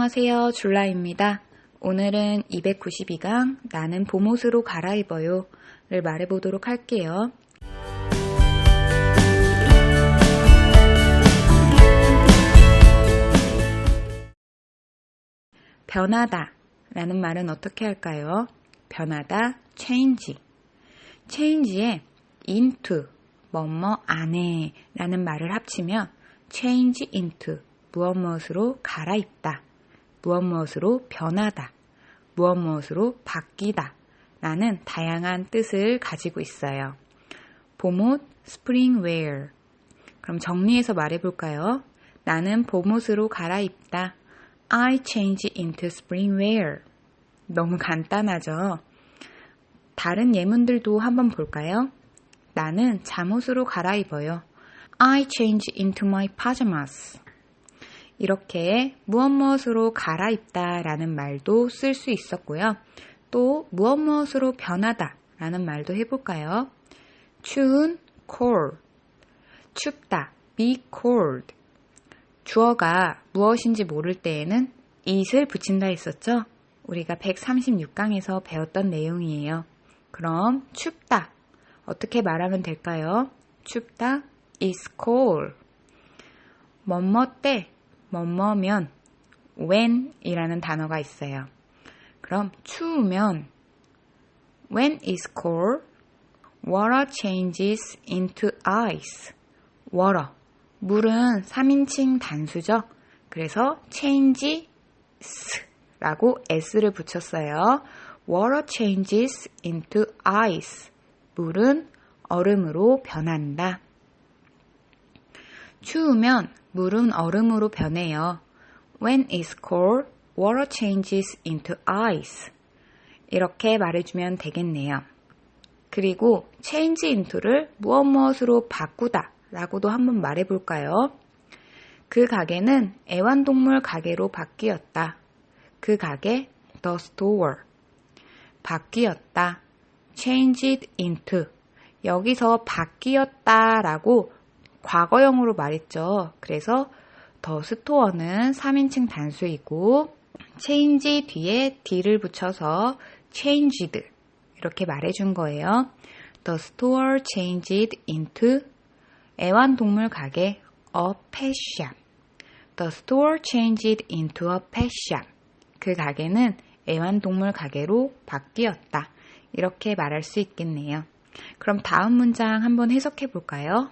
안녕하세요. 줄라입니다. 오늘은 292강 나는 봄옷으로 갈아입어요 를 말해보도록 할게요. 변하다 라는 말은 어떻게 할까요? 변하다, change. change에 into, 뭐뭐 안에 라는 말을 합치면 change into, 무엇 무엇으로 갈아입다, 무엇 무엇으로 변하다, 무엇 무엇으로 바뀌다 라는 다양한 뜻을 가지고 있어요. 봄옷, spring wear. 그럼 정리해서 말해볼까요? 나는 봄옷으로 갈아입다. I change into spring wear. 너무 간단하죠? 다른 예문들도 한번 볼까요? 나는 잠옷으로 갈아입어요. I change into my pajamas. 이렇게 무엇 무엇으로 갈아입다 라는 말도 쓸 수 있었고요. 또 무엇 무엇으로 변하다 라는 말도 해볼까요? 추운 cold, 춥다 be cold. 주어가 무엇인지 모를 때에는 it을 붙인다 했었죠? 우리가 136강에서 배웠던 내용이에요. 그럼 춥다. 어떻게 말하면 될까요? 춥다 is cold. 뭐뭐 때, 뭐뭐면 when 이라는 단어가 있어요. 그럼 추우면 when is cold, water changes into ice. water. 물은 3인칭 단수죠. 그래서 changes 라고 s를 붙였어요. Water changes into ice. 물은 얼음으로 변한다. 추우면 물은 얼음으로 변해요. When it's cold, water changes into ice. 이렇게 말해주면 되겠네요. 그리고 change into를 무엇 무엇으로 바꾸다 라고도 한번 말해볼까요? 그 가게는 애완동물 가게로 바뀌었다. 그 가게 the store 바뀌었다. changed into 여기서 바뀌었다 라고 과거형으로 말했죠. 그래서 the store는 3인칭 단수이고 change 뒤에 d를 붙여서 changed 이렇게 말해준 거예요. The store changed into 애완동물 가게 a pet shop. The store changed into a pet shop. 그 가게는 애완동물 가게로 바뀌었다. 이렇게 말할 수 있겠네요. 그럼 다음 문장 한번 해석해 볼까요?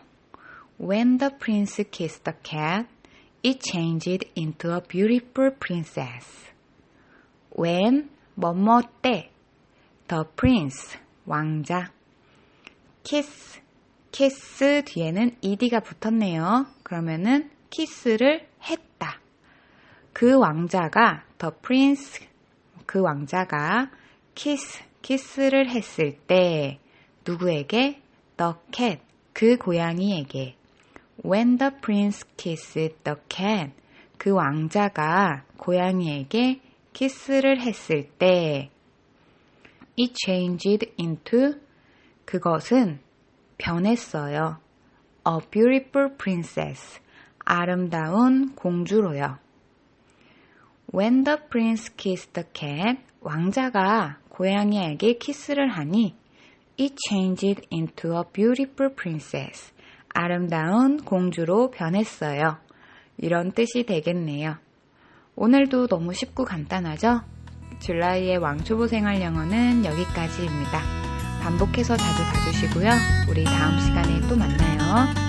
When the prince kissed the cat, it changed into a beautiful princess. When 뭐뭐 때 the prince 왕자 kiss kiss 뒤에는 ed가 붙었네요. 그러면은 키스를 했다. 그 왕자가 the prince 그 왕자가 키스 키스를 했을 때 누구에게 the cat 그 고양이에게 when the prince kissed the cat 그 왕자가 고양이에게 키스를 했을 때 it changed into 그것은 변했어요. a beautiful princess 아름다운 공주로요. When the prince kissed the cat, 왕자가 고양이에게 키스를 하니 it changed into a beautiful princess. 아름다운 공주로 변했어요. 이런 뜻이 되겠네요. 오늘도 너무 쉽고 간단하죠? 줄라이의 왕초보 생활 영어는 여기까지입니다. 반복해서 자주 봐주시고요. 우리 다음 시간에 또 만나요.